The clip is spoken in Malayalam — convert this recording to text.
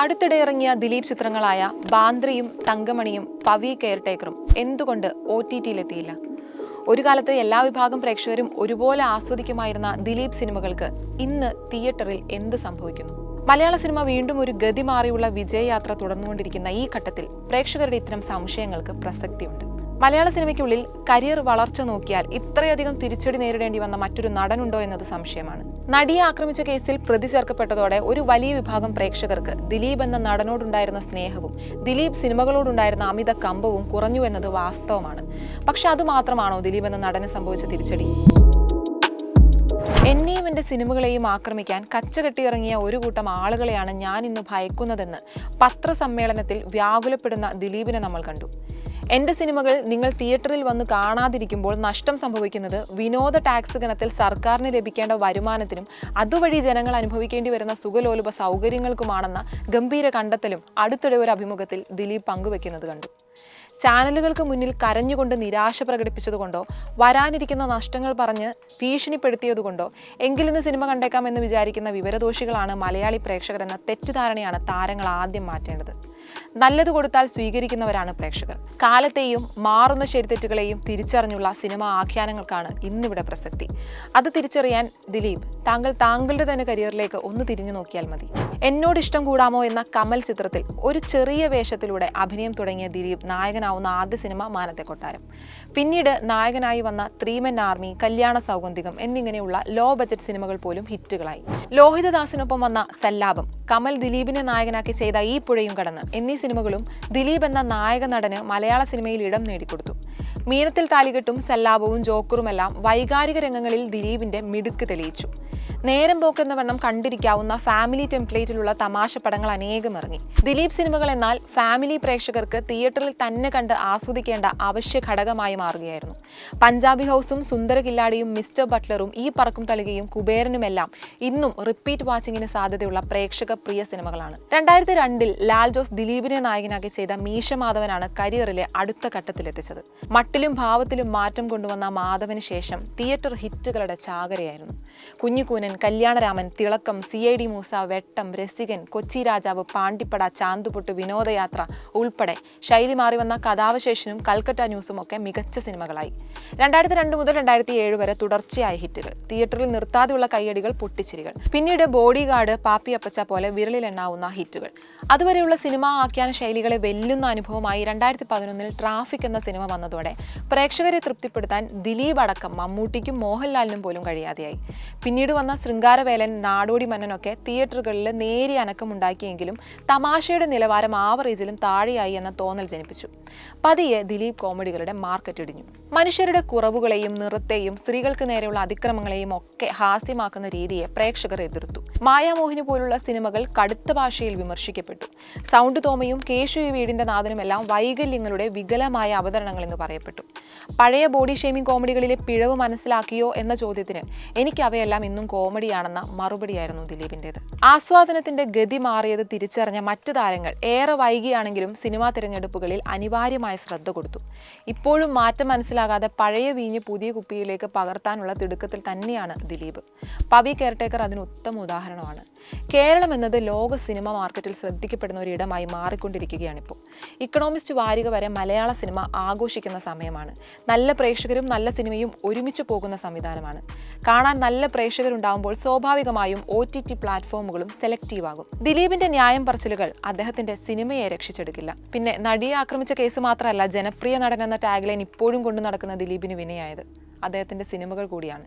അടുത്തിടെ ഇറങ്ങിയ ദിലീപ് ചിത്രങ്ങളായ ബാന്ദ്രയും തങ്കമണിയും പവി കെയർടേക്കറും എന്തുകൊണ്ട് ഒ ടി ടിയിലെത്തിയില്ല? ഒരു കാലത്ത് എല്ലാ വിഭാഗം പ്രേക്ഷകരും ഒരുപോലെ ആസ്വദിക്കുമായിരുന്ന ദിലീപ് സിനിമകൾക്ക് ഇന്ന് തിയേറ്ററിൽ എന്ത് സംഭവിക്കുന്നു? മലയാള സിനിമ വീണ്ടും ഒരു ഗതി മാറിയുള്ള വിജയയാത്ര തുടർന്നുകൊണ്ടിരിക്കുന്ന ഈ ഘട്ടത്തിൽ പ്രേക്ഷകരുടെ ഇത്തരം സംശയങ്ങൾക്ക് പ്രസക്തിയുണ്ട്. മലയാള സിനിമയ്ക്കുള്ളിൽ കരിയർ വളർച്ച നോക്കിയാൽ ഇത്രയധികം തിരിച്ചടി നേരിടേണ്ടി വന്ന മറ്റൊരു നടനുണ്ടോ എന്നത് സംശയമാണ്. നടിയെ ആക്രമിച്ച കേസിൽ പ്രതി ചേർക്കപ്പെട്ടതോടെ ഒരു വലിയ വിഭാഗം പ്രേക്ഷകർക്ക് ദിലീപ് എന്ന നടനോടുണ്ടായിരുന്ന സ്നേഹവും ദിലീപ് സിനിമകളോടുണ്ടായിരുന്ന അമിത കമ്പവും കുറഞ്ഞു എന്നത് വാസ്തവമാണ്. പക്ഷെ അതുമാത്രമാണോ ദിലീപ് എന്ന നടന് സംഭവിച്ച തിരിച്ചടി? എന്നെയും എന്റെ സിനിമകളെയും ആക്രമിക്കാൻ കച്ചകെട്ടിയിറങ്ങിയ ഒരു കൂട്ടം ആളുകളെയാണ് ഞാൻ ഇന്ന് ഭയക്കുന്നതെന്ന് പത്രസമ്മേളനത്തിൽ വ്യാകുലപ്പെടുന്ന ദിലീപിനെ നമ്മൾ കണ്ടു. എന്റെ സിനിമകൾ നിങ്ങൾ തിയേറ്ററിൽ വന്ന് കാണാതിരിക്കുമ്പോൾ നഷ്ടം സംഭവിക്കുന്നത് വിനോദ ടാക്സ് ഗണത്തിൽ സർക്കാരിന് ലഭിക്കേണ്ട വരുമാനത്തിനും അതുവഴി ജനങ്ങൾ അനുഭവിക്കേണ്ടി വരുന്ന സുഖലോലുപ സൗകര്യങ്ങൾക്കുമാണെന്ന ഗംഭീര കണ്ടെത്തലും അടുത്തിടെ ഒരു അഭിമുഖത്തിൽ ദിലീപ് പങ്കുവെക്കുന്നത് കണ്ടു. ചാനലുകൾക്ക് മുന്നിൽ കരഞ്ഞുകൊണ്ട് നിരാശ പ്രകടിപ്പിച്ചതുകൊണ്ടോ വരാനിരിക്കുന്ന നഷ്ടങ്ങൾ പറഞ്ഞ് ഭീഷണിപ്പെടുത്തിയതുകൊണ്ടോ എങ്കിലിന്ന് സിനിമ കണ്ടേക്കാം എന്ന് വിചാരിക്കുന്ന വിവരദോഷികളാണ് മലയാളി പ്രേക്ഷകരെന്ന തെറ്റിദ്ധാരണയാണ് താരങ്ങൾ ആദ്യം മാറ്റേണ്ടത്. നല്ലത് കൊടുത്താൽ സ്വീകരിക്കുന്നവരാണ് പ്രേക്ഷകർ. കാലത്തെയും മാറുന്ന ശരിതെറ്റുകളെയും തിരിച്ചറിഞ്ഞുള്ള സിനിമ ആഖ്യാനങ്ങൾക്കാണ് ഇന്നിവിടെ പ്രസക്തി. അത് തിരിച്ചറിയാൻ ദിലീപ് താങ്കൾ താങ്കളുടെ തന്നെ കരിയറിലേക്ക് ഒന്ന് തിരിഞ്ഞു നോക്കിയാൽ മതി. എന്നോട് ഇഷ്ടം കൂടാമോ എന്ന കമൽ ചിത്രത്തിൽ ഒരു ചെറിയ വേഷത്തിലൂടെ അഭിനയം തുടങ്ങിയ ദിലീപ് നായകനാവുന്ന ആദ്യ സിനിമ മാനത്തെ കൊട്ടാരം. പിന്നീട് നായകനായി വന്ന ത്രീമൻ ആർമി കല്യാണ സൗഗന്ധികം എന്നിങ്ങനെയുള്ള ലോ ബജറ്റ് സിനിമകൾ പോലും ഹിറ്റുകളായി. ലോഹിതദാസിനൊപ്പം വന്ന സല്ലാപം കമൽ ദിലീപിനെ നായകനാക്കി ചെയ്ത ഈ പുഴയും കടന്ന് എന്നീ സിനിമകളും ദിലീപ് എന്ന നായക നടന് മലയാള സിനിമയിൽ ഇടം നേടിക്കൊടുത്തു. മീനത്തിൽ താലികെട്ടും സല്ലാപവും ജോക്കറുമെല്ലാം വൈകാരിക രംഗങ്ങളിൽ ദിലീപിന്റെ മിടുക്ക് തെളിയിച്ചു. നേരം പോക്കെന്ന വണ്ണം കണ്ടിരിക്കാവുന്ന ഫാമിലി ടെംപ്ലേറ്റിലുള്ള തമാശ പടങ്ങൾ അനേകം ഇറങ്ങി. ദിലീപ് സിനിമകൾ എന്നാൽ ഫാമിലി പ്രേക്ഷകർക്ക് തിയേറ്ററിൽ തന്നെ കണ്ട് ആസ്വദിക്കേണ്ട അവശ്യ ഘടകമായി മാറുകയായിരുന്നു. പഞ്ചാബി ഹൗസും സുന്ദര കില്ലാടിയും മിസ്റ്റർ ബട്ട്ലറും ഈ പറക്കും തളികയും കുബേരനുമെല്ലാം ഇന്നും റിപ്പീറ്റ് വാച്ചിങ്ങിന് സാധ്യതയുള്ള പ്രേക്ഷക പ്രിയ സിനിമകളാണ്. രണ്ടായിരത്തി രണ്ടിൽ ലാൽ ജോസ് ദിലീപിനെ നായകനാക്കി ചെയ്ത മീശ മാധവനാണ് കരിയറിലെ അടുത്ത ഘട്ടത്തിലെത്തിച്ചത്. മട്ടിലും ഭാവത്തിലും മാറ്റം കൊണ്ടുവന്ന മാധവന് ശേഷം theatre ഹിറ്റുകളുടെ ചാകരയായിരുന്നു. Kunjikoonan Kalyanaraman Thilakkam C I D Moosa Vettam Rasikan Kochi Rajavu പാണ്ടിപ്പട Chanthupottu വിനോദയാത്ര ഉൾപ്പെടെ ശൈലി മാറി വന്ന കഥാവശേഷനും കൽക്കട്ട ന്യൂസും ഒക്കെ മികച്ച സിനിമകളായി. രണ്ടായിരത്തി രണ്ട് മുതൽ രണ്ടായിരത്തി ഏഴ് വരെ തുടർച്ചയായ ഹിറ്റുകൾ. തിയേറ്ററിൽ നിർത്താതെയുള്ള കയ്യടികൾ പൊട്ടിച്ചിരികൾ. പിന്നീട് ബോഡി ഗാർഡ് പാപ്പി അപ്പച്ച പോലെ വിരലിലെണ്ണാവുന്ന ഹിറ്റുകൾ. അതുവരെയുള്ള സിനിമാ ആഖ്യാന ശൈലികളെ വെല്ലുന്ന അനുഭവമായി രണ്ടായിരത്തി പതിനൊന്നിൽ ട്രാഫിക് എന്ന സിനിമ വന്നതോടെ പ്രേക്ഷകരെ തൃപ്തിപ്പെടുത്താൻ ദിലീപ് അടക്കം മമ്മൂട്ടിക്കും മോഹൻലാലിനും പോലും കഴിയാതെയായി. പിന്നീട് വന്ന ശൃംഗാരവേലൻ നാടോടി മന്നനൊക്കെ തിയേറ്ററുകളിൽ നേരിയ അനക്കമുണ്ടാക്കിയെങ്കിലും തമാശയുടെ നിലവാരം ആവറേജിലും താഴെയായി എന്ന തോന്നൽ ജനിപ്പിച്ചു. പതിയെ ദിലീപ് കോമഡികളുടെ മാർക്കറ്റ് ഇടിഞ്ഞു. മനുഷ്യരുടെ കുറവുകളെയും നിറത്തെയും സ്ത്രീകൾക്ക് നേരെയുള്ള അതിക്രമങ്ങളെയും ഒക്കെ ഹാസ്യമാക്കുന്ന രീതിയെ പ്രേക്ഷകർ എതിർത്തു. മായാമോഹിനി പോലുള്ള സിനിമകൾ കടുത്ത ഭാഷയിൽ വിമർശിക്കപ്പെട്ടു. സൗണ്ട് തോമയും കേശു വീടിന്റെ നാഥനുമെല്ലാം വൈകല്യങ്ങളുടെ വികലമായ അവതരണങ്ങൾ എന്ന് പറയപ്പെട്ടു. പഴയ ബോഡി ഷേമിംഗ് കോമഡികളിലെ പിഴവ് മനസ്സിലാക്കിയോ എന്ന ചോദ്യത്തിന് എനിക്ക് അവയെല്ലാം ഇന്നും കോമഡിയാണെന്ന മറുപടിയായിരുന്നു ദിലീപിന്റെത് ആസ്വാദനത്തിന്റെ ഗതി മാറിയത് തിരിച്ചറിഞ്ഞ മറ്റു താരങ്ങൾ ഏറെ വൈകിയാണെങ്കിലും സിനിമാ തിരഞ്ഞെടുപ്പുകളിൽ അനിവാര്യമായ ശ്രദ്ധ കൊടുത്തു. ഇപ്പോഴും മാറ്റം മനസ്സിലാകാതെ പഴയ വീഞ്ഞ് പുതിയ കുപ്പിയിലേക്ക് പകർത്താനുള്ള തിടുക്കത്തിൽ തന്നെയാണ് ദിലീപ്. പവി കെയർടേക്കർ അതിന് ഉത്തമ ഉദാഹരണമാണ്. കേരളം എന്നത് ലോക സിനിമ മാർക്കറ്റിൽ ശ്രദ്ധിക്കപ്പെടുന്ന ഒരു ഇടമായി മാറിക്കൊണ്ടിരിക്കുകയാണിപ്പോൾ. ഇക്കണോമിസ്റ്റ് വാരിക വരെ മലയാള സിനിമ ആഘോഷിക്കുന്ന സമയമാണ്. നല്ല പ്രേക്ഷകരും നല്ല സിനിമയും ഒരുമിച്ച് പോകുന്ന സംവിധാനമാണ്. കാണാൻ നല്ല പ്രേക്ഷകരുണ്ടാകുമ്പോൾ സ്വാഭാവികമായും ഒ ടി ടി പ്ലാറ്റ്ഫോമുകളും സെലക്റ്റീവ് ആകും ദിലീപിന്റെ ന്യായം പറച്ചിലുകൾ അദ്ദേഹത്തിന്റെ സിനിമയെ രക്ഷിച്ചെടുക്കില്ല. പിന്നെ നടിയെ ആക്രമിച്ച കേസ് മാത്രമല്ല ജനപ്രിയ നടൻ എന്ന ടാഗ്ലൈൻ ഇപ്പോഴും കൊണ്ടു നടക്കുന്ന ദിലീപിന് വിനയായത് അദ്ദേഹത്തിന്റെ സിനിമകൾ കൂടിയാണ്.